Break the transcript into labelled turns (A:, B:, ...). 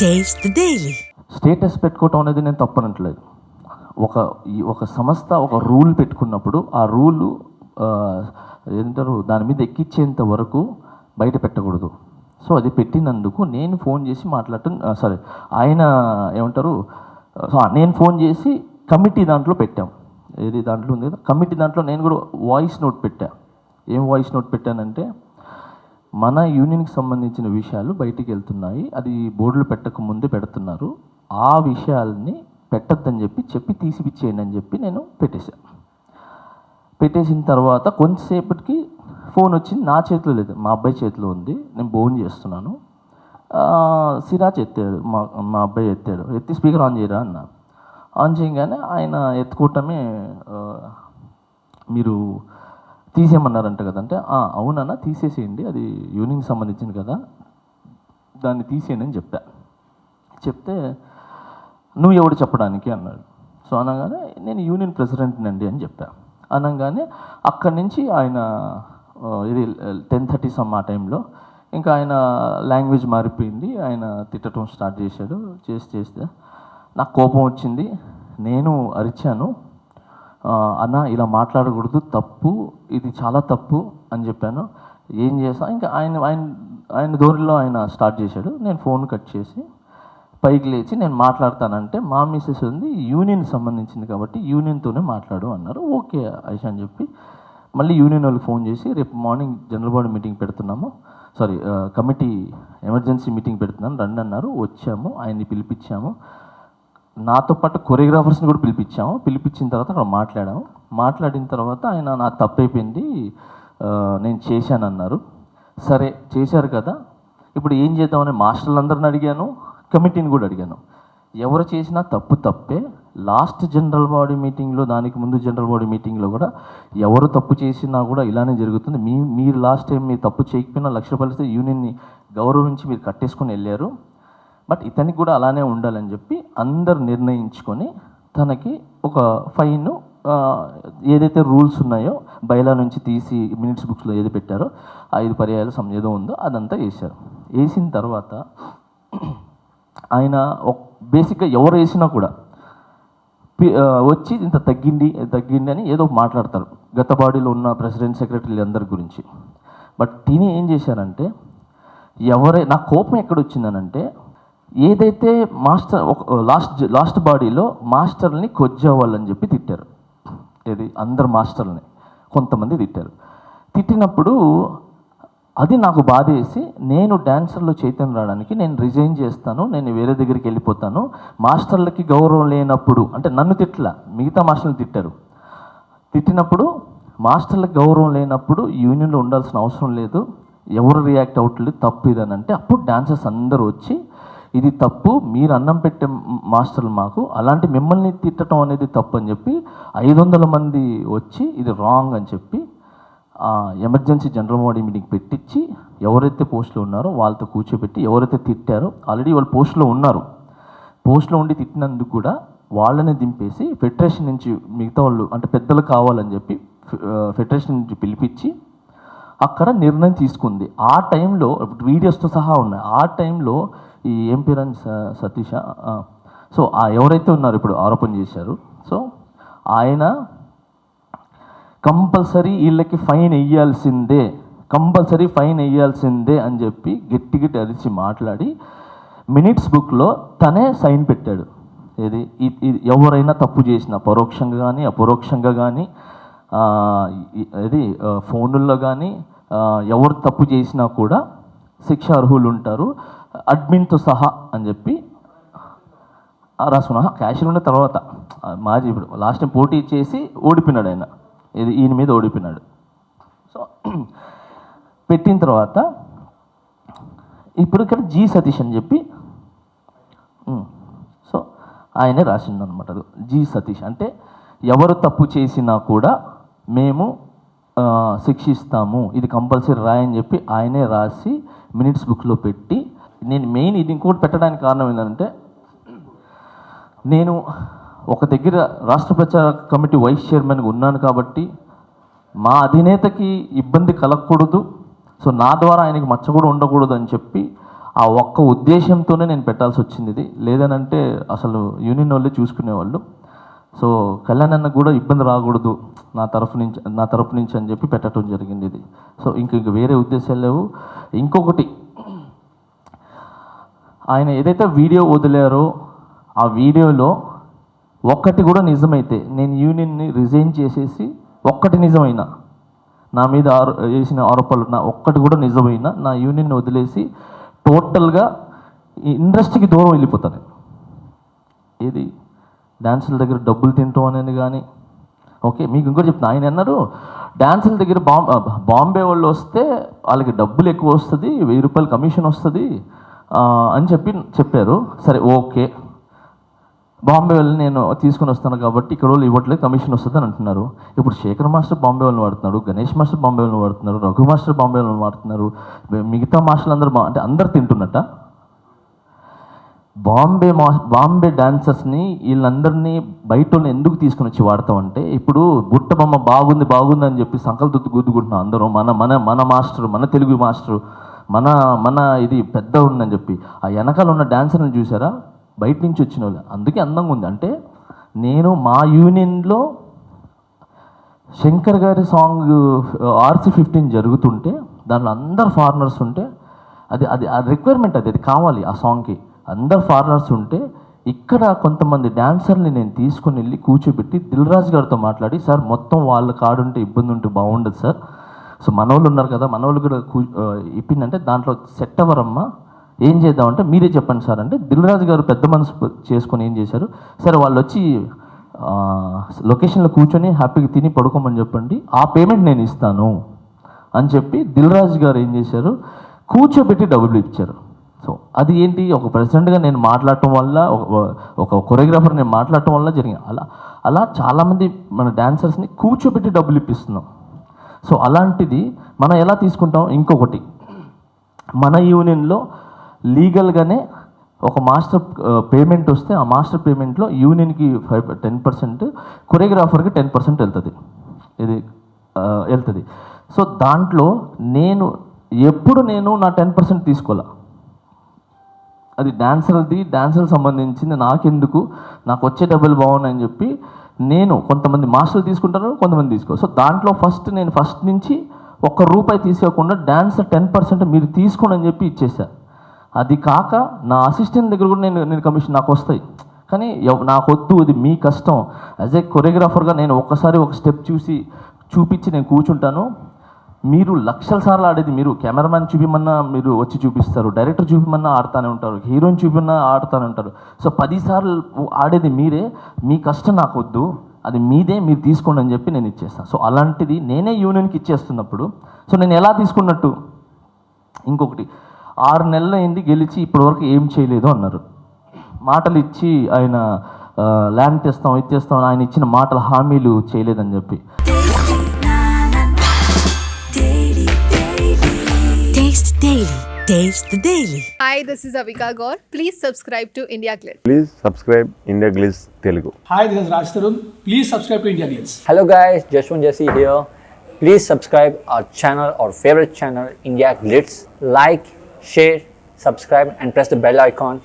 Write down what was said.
A: Taste the
B: status పెట్టుకోవటం అనేది నేను తప్పనట్లేదు. ఒక ఒక సంస్థ ఒక రూల్ పెట్టుకున్నప్పుడు ఆ రూలు ఏంటారు దాని మీద ఎక్కించేంత వరకు బయట పెట్టకూడదు. సో అది పెట్టినందుకు నేను ఫోన్ చేసి మాట్లాడటం సారీ ఆయన ఏమంటారు సో నేను ఫోన్ చేసి కమిటీ దాంట్లో పెట్టాం. ఏది దాంట్లో ఉంది కదా కమిటీ దాంట్లో నేను కూడా వాయిస్ నోట్ పెట్టా. ఏం వాయిస్ నోట్ పెట్టానంటే మన యూనియన్కి సంబంధించిన విషయాలు బయటికి వెళ్తున్నాయి. అది బోర్డులు పెట్టక ముందే పెడుతున్నారు. ఆ విషయాల్ని పెట్టద్దని చెప్పి చెప్పి తీసిపిచ్చేయండి అని చెప్పి నేను పెట్టేశాను పెట్టేసిన తర్వాత కొంతసేపటికి ఫోన్ వచ్చింది. నా చేతిలో లేదు. మా అబ్బాయి చేతిలో ఉంది. నేను ఫోన్ చేస్తున్నాను. సిరాజ్ ఎత్తాడు. మా మా అబ్బాయి ఎత్తాడు. ఎత్తి స్పీకర్ ఆన్ చేయరా అన్న. ఆన్ చేయగానే ఆయన ఎత్తుకోవటమే మీరు తీసేయమన్నారంట కదంటే అవునన్నా తీసేసేయండి అది యూనియన్కి సంబంధించింది కదా దాన్ని తీసేయండి అని చెప్పా. చెప్తే నువ్వు ఎవడు చెప్పడానికి? అన్నాడు. సో అనగానే నేను యూనియన్ ప్రెసిడెంట్ని అండి అని చెప్పా. అనగానే అక్కడి నుంచి ఆయన ఇది టెన్ థర్టీ సమ్ ఆ టైంలో ఇంకా ఆయన లాంగ్వేజ్ మారిపోయింది ఆయన తిట్టడం స్టార్ట్ చేశాడు చేసి చేస్తే నాకు కోపం వచ్చింది నేను అరిచాను అన్న ఇలా మాట్లాడకూడదు తప్పు ఇది చాలా తప్పు అని చెప్పాను. ఏం చేసా ఇంకా ఆయన ఆయన ఆయన ధోరణిలో ఆయన స్టార్ట్ చేశాడు. నేను ఫోన్ కట్ చేసి పైకి లేచి నేను మాట్లాడతానంటే మా మిస్సెస్ ఉంది యూనియన్ సంబంధించింది కాబట్టి యూనియన్తోనే మాట్లాడు అన్నారు. ఓకే ఐషా అని చెప్పి మళ్ళీ యూనియన్ వాళ్ళు ఫోన్ చేసి రేపు మార్నింగ్ జనరల్ బాడీ మీటింగ్ పెడుతున్నాము. సారీ కమిటీ ఎమర్జెన్సీ మీటింగ్ పెడుతున్నాను రండి అన్నారు. వచ్చాము ఆయన్ని పిలిపించాము. నాతో పాటు కొరియోగ్రాఫర్స్ని కూడా పిలిపించాము. పిలిపించిన తర్వాత అక్కడ మాట్లాడాము. మాట్లాడిన తర్వాత ఆయన నా తప్పైపోయింది. అయిపోయింది నేను చేశానన్నారు. సరే చేశారు కదా. ఇప్పుడు ఏం చేద్దామని మాస్టర్లందరిని అడిగాను. కమిటీని కూడా అడిగాను. ఎవరు చేసినా తప్పు తప్పే. లాస్ట్ జనరల్ బాడీ మీటింగ్లో దానికి ముందు జనరల్ బాడీ మీటింగ్లో కూడా ఎవరు తప్పు చేసినా కూడా ఇలానే జరుగుతుంది. మీ మీరు లాస్ట్ టైం మీరు తప్పు చేయకపోయినా లక్ష రూపాయలు యూనియన్ని గౌరవించి మీరు కట్టేసుకొని వెళ్ళారు. బట్ ఇతనికి కూడా అలానే ఉండాలని చెప్పి అందరు నిర్ణయించుకొని తనకి ఒక ఫైన్ ఏదైతే రూల్స్ ఉన్నాయో బయలా నుంచి తీసి మినిట్స్ బుక్స్లో ఏది పెట్టారో ఐదు పర్యాయాలు సమ్ ఏదో ఉందో అదంతా వేశారు. వేసిన తర్వాత ఆయన బేసిక్గా ఎవరు వేసినా కూడా వచ్చి ఇంత తగ్గింది తగ్గింది అని ఏదో మాట్లాడతారు. గత బాడీలో ఉన్న ప్రెసిడెంట్ సెక్రటరీలు అందరి గురించి. బట్ తిని ఏం చేశారంటే ఎవరే నా కోపం ఎక్కడొచ్చిందనంటే ఏదైతే మాస్టర్ ఒక లాస్ట్ లాస్ట్ బాడీలో మాస్టర్ని కొజ్జావాళ్ళని చెప్పి తిట్టారు. ఏది? అందరు మాస్టర్ని కొంతమంది తిట్టారు. తిట్టినప్పుడు అది నాకు బాధ వేసి నేను డాన్సర్లో చైతన్యం రావడానికి నేను రిజైన్ చేస్తాను నేను వేరే దగ్గరికి వెళ్ళిపోతాను. మాస్టర్లకి గౌరవం లేనప్పుడు అంటే నన్ను తిట్టలా మిగతా మాస్టర్ని తిట్టారు. తిట్టినప్పుడు మాస్టర్లకు గౌరవం లేనప్పుడు యూనియన్లో ఉండాల్సిన అవసరం లేదు. ఎవరు రియాక్ట్ అవ్వట్లేదు తప్పు ఇదని అంటే అప్పుడు డాన్సర్స్ అందరూ వచ్చి ఇది తప్పు మీరు అన్నం పెట్టే మాస్టర్లు మాకు. అలాంటి మిమ్మల్ని తిట్టడం అనేది తప్పు అని చెప్పి ఐదు వందల మంది వచ్చి ఇది రాంగ్ అని చెప్పి ఎమర్జెన్సీ జనరల్ బాడీ మీటింగ్ పెట్టించి ఎవరైతే పోస్టులో ఉన్నారో వాళ్ళతో కూర్చోబెట్టి ఎవరైతే తిట్టారో ఆల్రెడీ వాళ్ళు పోస్టులో ఉన్నారు. పోస్ట్లో ఉండి తిట్టినందుకు కూడా వాళ్ళని దింపేసి ఫెడరేషన్ నుంచి మిగతా వాళ్ళు అంటే పెద్దలు కావాలని చెప్పి ఫె- ఫెడరేషన్ నుంచి పిలిపించి అక్కడ నిర్ణయం తీసుకుంది. ఆ టైంలో వీడియోస్తో సహా ఉన్నాయి. ఆ టైంలో ఈ ఏం స- సతీష? సో ఆ ఎవరైతే ఉన్నారు ఇప్పుడు ఆరోపణ చేశారు. సో ఆయన కంపల్సరీ వీళ్ళకి ఫైన్ వేయాల్సిందే కంపల్సరీ ఫైన్ వేయాల్సిందే అని చెప్పి గట్టి గట్టి అరిచి మాట్లాడి మినిట్స్ బుక్లో తనే సైన్ పెట్టాడు. ఏది? ఇది ఎవరైనా తప్పు చేసిన పరోక్షంగా కానీ అపరోక్షంగా కానీ ఇది ఫోనుల్లో కానీ ఎవరు తప్పు చేసినా కూడా శిక్ష అర్హులు ఉంటారు. అడ్మిన్తో సహా అని చెప్పి రాసుకున్నా క్యాషియర్ ఉన్న తర్వాత మాజీ ఇప్పుడు లాస్ట్ టైం పోటీ చేసి ఓడిపోయినాడు ఆయన. ఇది ఈయన మీద ఓడిపోయినాడు. సో పెట్టిన తర్వాత ఇప్పుడు ఇక్కడ జీ సతీష్ అని చెప్పి సో ఆయనే రాసిందనమాట జీ సతీష్. అంటే ఎవరు తప్పు చేసినా కూడా మేము శిక్షిస్తాము ఇది కంపల్సరీ రాయని చెప్పి ఆయనే రాసి మినిట్స్ బుక్లో పెట్టి నేను మెయిన్ ఇది ఇంకోటి పెట్టడానికి కారణం ఏంటంటే నేను ఒక దగ్గర రాష్ట్ర ప్రచార కమిటీ వైస్ చైర్మన్గా ఉన్నాను కాబట్టి మా అధినేతకి ఇబ్బంది కలగకూడదు. సో నా ద్వారా ఆయనకి మచ్చ కూడా ఉండకూడదు అని చెప్పి ఆ ఒక్క ఉద్దేశంతోనే నేను పెట్టాల్సి వచ్చింది ఇది. లేదనంటే అసలు యూనియన్ వాళ్ళే చూసుకునేవాళ్ళు. సో కళ్యాణ్ అన్న కూడా ఇబ్బంది రాకూడదు నా తరఫు నుంచి నా తరఫు నుంచి అని చెప్పి పెట్టడం జరిగింది ఇది. సో ఇంక ఇంక వేరే ఉద్దేశాలు లేవు. ఇంకొకటి ఆయన ఏదైతే వీడియో వదిలారో ఆ వీడియోలో ఒక్కటి కూడా నిజమైతే నేను యూనియన్ని రిజైన్ చేసేసి ఒక్కటి నిజమైనా నా మీద ఆరో వేసిన ఆరోపణలు నా ఒక్కటి కూడా నిజమైనా నా యూనియన్ని వదిలేసి టోటల్గా ఇండస్ట్రీకి దూరం వెళ్ళిపోతాను ఏది? డ్యాన్సుల దగ్గర డబ్బులు తింటాం అనేది కానీ. ఓకే మీకు ఇంకోటి చెప్తున్నా. ఆయన అన్నారు డ్యాన్సుల దగ్గర బాం బాంబే వాళ్ళు వస్తే వాళ్ళకి డబ్బులు ఎక్కువ వస్తుంది వెయ్యి రూపాయలు కమిషన్ వస్తుంది అని చెప్పి చెప్పారు. సరే ఓకే. బాంబే వెళ్ళి నేను తీసుకుని వస్తాను కాబట్టి ఇక్కడ వాళ్ళు ఇవ్వట్లేదు కమిషన్ వస్తుంది అని అంటున్నారు. ఇప్పుడు శేఖర్ మాస్టర్ బాంబే వాళ్ళని వాడుతున్నాడు గణేష్ మాస్టర్ బాంబే వాళ్ళని వాడుతున్నారు రఘు మాస్టర్ బాంబే వాళ్ళని వాడుతున్నారు మిగతా మాస్టర్లు అందరూ బా- అంటే అందరు తింటున్నట్ట. బాంబే మా బాంబే డాన్సర్స్ని వీళ్ళందరినీ బయట వాళ్ళని ఎందుకు తీసుకుని వచ్చి వాడతామంటే ఇప్పుడు బుట్ట బొమ్మ బాగుంది బాగుంది అని చెప్పి సంకల్ దుద్దు గుద్దుకుంటున్నాం అందరూ మన మన మన మాస్టర్ మన తెలుగు మాస్టర్. మన మన ఇది పెద్ద ఉందని చెప్పి. ఆ వెనకాల ఉన్న డాన్సర్ని చూసారా? బయట నుంచి వచ్చిన వాళ్ళు. అందుకే అందంగా ఉంది. అంటే నేను మా యూనియన్లో శంకర్ గారి సాంగ్ ఆర్సీ ఫిఫ్టీన్ జరుగుతుంటే దాంట్లో అందరు ఫారినర్స్ ఉంటే అది అది ఆ రిక్వైర్మెంట్ అది అది కావాలి ఆ సాంగ్కి. అందరు ఫారినర్స్ ఉంటే ఇక్కడ కొంతమంది డాన్సర్ని నేను తీసుకుని వెళ్ళి కూర్చోబెట్టి దిల్ రాజు గారితో మాట్లాడి సార్ మొత్తం వాళ్ళ కాడుంటే ఇబ్బంది ఉంటే బాగుండదు సార్. సో మనోళ్ళు ఉన్నారు కదా మనోళ్ళు కూడా కూ ఇప్పిందంటే దాంట్లో సెట్ అవ్వరమ్మా ఏం చేద్దామంటే మీరే చెప్పండి సార్ అంటే దిల్రాజు గారు పెద్ద మనసు చేసుకొని ఏం చేశారు? సరే వాళ్ళు వచ్చి లొకేషన్లో కూర్చొని హ్యాపీగా తిని పడుకోమని చెప్పండి ఆ పేమెంట్ నేను ఇస్తాను అని చెప్పి దిల్రాజు గారు ఏం చేశారు? కూర్చోబెట్టి డబ్బులు ఇచ్చారు. సో అది ఏంటి? ఒక ప్రెసిడెంట్గా నేను మాట్లాడటం వల్ల ఒక- ఒక కొరియోగ్రాఫర్ నేను మాట్లాడటం వల్ల జరిగింది. అలా అలా చాలామంది మన డాన్సర్స్ని కూర్చోబెట్టి డబ్బులు ఇప్పిస్తున్నాం. సో అలాంటిది మనం ఎలా తీసుకుంటాం? ఇంకొకటి. మన యూనియన్లో లీగల్గానే ఒక మాస్టర్ పేమెంట్ వస్తే ఆ మాస్టర్ పేమెంట్లో యూనియన్కి ఫైవ్ టెన్ పర్సెంట్ కొరియోగ్రాఫర్కి టెన్ పర్సెంట్ వెళ్తుంది. ఇది వెళ్తుంది. సో దాంట్లో నేను ఎప్పుడు నేను నా టెన్ పర్సెంట్ తీసుకోవాలా అది డాన్సర్ది డాన్సర్ సంబంధించింది నాకెందుకు? నాకు వచ్చే డబ్బులు బాగున్నాయని చెప్పి నేను కొంతమంది మాస్టర్లు తీసుకుంటారు కొంతమంది తీసుకో సో దాంట్లో ఫస్ట్ నేను ఫస్ట్ నుంచి ఒక్క రూపాయి తీసుకోకుండా డ్యాన్స్ టెన్ పర్సెంట్ మీరు తీసుకోండి అని చెప్పి ఇచ్చేసా అది కాక నా అసిస్టెంట్ దగ్గర కూడా నేను నేను కమిషన్ నాకు వస్తాయి. కానీ నాకు వద్దు అది మీ కష్టం. యాజ్ ఏ కొరియోగ్రాఫర్గా నేను ఒక్కసారి ఒక స్టెప్ చూసి చూపించి నేను కూర్చుంటాను. మీరు లక్షల సార్లు ఆడేది మీరు కెమెరామ్యాన్ చూపిమన్నా మీరు వచ్చి చూపిస్తారు డైరెక్టర్ చూపిమన్నా ఆడుతూనే ఉంటారు హీరోయిన్ చూపిమన్నా ఆడుతూనే ఉంటారు. సో పది సార్లు ఆడేది మీరే మీ కష్టం నాకు వద్దు అది మీదే మీరు తీసుకోండి అని చెప్పి నేను ఇచ్చేస్తాను సో అలాంటిది నేనే యూనియన్కి ఇచ్చేస్తున్నప్పుడు సో నేను ఎలా తీసుకున్నట్టు? ఇంకొకటి ఆరు నెలలు అయింది గెలిచి ఇప్పటివరకు ఏం చేయలేదు అన్నారు. మాటలు ఇచ్చి ఆయన ల్యాండ్ తెస్తాం ఇది తెస్తాం ఆయన ఇచ్చిన మాటల హామీలు చేయలేదని చెప్పి.
A: Daily. Taste the Daily.
C: Hi, this is Avika Gaur. Please subscribe to India Glitz.
D: Please subscribe India Glitz Telugu.
E: Hi, this is Raj Tarun. Please subscribe to India Glitz.
F: Hello guys, Jashwan Jesse here. Please subscribe our channel, our favorite channel, India Glitz. Like, share, subscribe and press the bell icon.